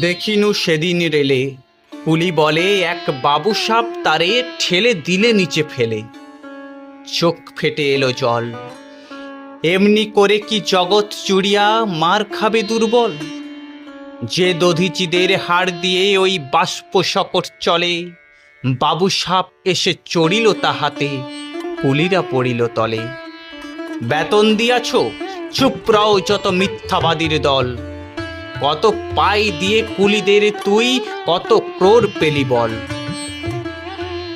দেখিনু সেদিন রেলে। পুলি বলে, এক বাবু সাপ তারে ঠেলে দিলে নিচে ফেলে। চোখ ফেটে এলো জল। এমনি করে কি জগৎ চুড়িয়া মার খাবে দুর্বল? যে দধিচিদের হাড় দিয়ে ওই বাষ্প শকট চলে, বাবু সাপ এসে চড়িল তাহাতে, পুলিরা পড়িল তলে। বেতন দিয়াছ? চুপ রও যত মিথ্যাবাদীর দল। কত পাই দিয়ে কুলিদের তুই, কত ক্রোর পেলি বল।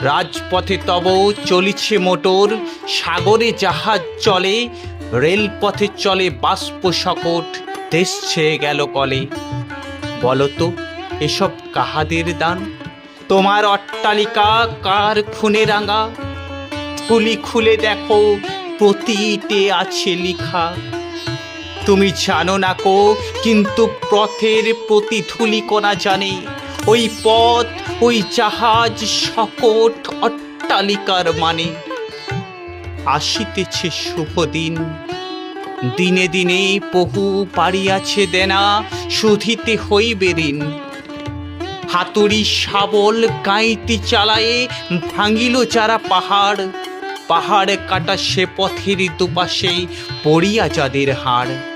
রাজপথে তব চলিছে মোটর, সাগরে জাহাজ চলে, রেলপথে চলে বাষ্প সকট দেশ ছেয়ে গেল কলে। বলতো, এসব কাহাদের দান? তোমার অট্টালিকা কার খুনে রাঙা? খুলি খুলে দেখো, প্রতিটে আছে লিখা। তুমি জানো না কো, কিন্তু পথের প্রতি ধুলিকণা জানে। ওই পথ, ওই জাহাজ সকট অট্টালিকার মানে। আসিতেছে শুভ দিন। দিনে দিনে বহু পাড়িয়াছে দেনা, শুধিতে হইবে ঋণ। হাতুড়ি শাবল গাঁইতি চালায়ে ভাঙিল যারা পাহাড়। পাহাড় কাটা সে পথের দুপাশে পড়িয়া যাদের হাড়।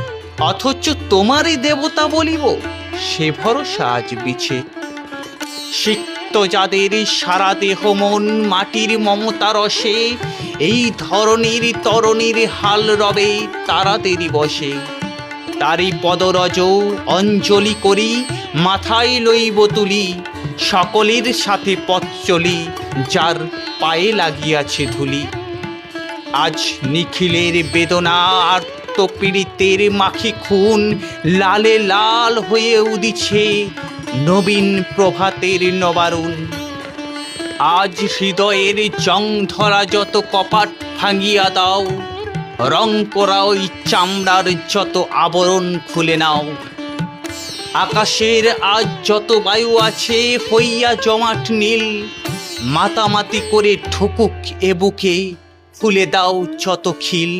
অথচ তোমারই দেবতা বলিব, সে ভরসা আজ বিছে। সিক্ত যাদের সারা দেহ মন, মাটির মমতা রসে, এই ধরনের তরণীর হাল রবে তারাদেরই বসে। তারই পদরজ অঞ্জলি করি, মাথায় লইব তুলি, সকলের সাথে পথ চলি, যার পায়ে লাগিয়াছে ধুলি। আজ নিখিলের বেদনা আর্তপীড়িতের মাখি খুন। লালে লাল হয়ে উদিছে নবীন প্রভাতের নবারুণ। আজ হৃদয়ের জং ধরা যত কপাট ভাঙিয়া দাও, রং করা ওই চামড়ার যত আবরণ খুলে নাও। আকাশের আজ যত বায়ু আছে হইয়া জমাট নীল, মাতামাতি করে ঠুকুক এ বুকে, খুলে দাও যত খিল।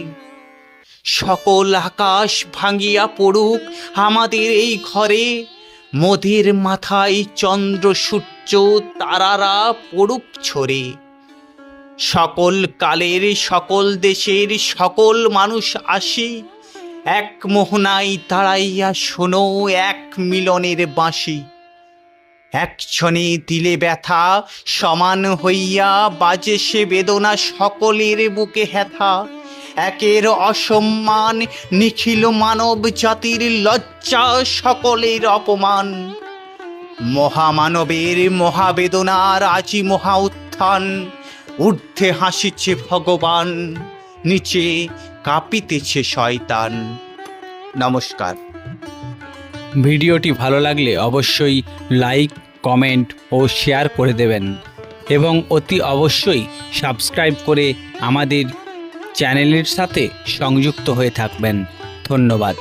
সকল আকাশ ভাঙিয়া পড়ুক আমাদের এই ঘরে। মোদের মাথায় চন্দ্র, সূর্য, তারারা পড়ুক ছড়ে। সকল কালের, সকল দেশের, সকল মানুষ আসি। এক মোহনায় দাঁড়াইয়া শোনো এক মিলনের বাঁশি। একজনে দিলে ব্যথা, সমান হইয়া বাজে সে বেদনা সকলের বুকে হেথা। একের অসম্মান, নিখিল মানব জাতির লজ্জা, সকলের অপমান। মহামানবের মহাবেদনার আজি মহা উত্থান, ঊর্ধ্বে হাসিছে ভগবান, নিচে কাঁপিতেছে শয়তান। নমস্কার। ভিডিওটি ভালো লাগলে অবশ্যই লাইক, কমেন্ট ও শেয়ার করে দেবেন এবং অতি অবশ্যই সাবস্ক্রাইব করে আমাদের চ্যানেলের সাথে সংযুক্ত হয়ে থাকবেন। ধন্যবাদ।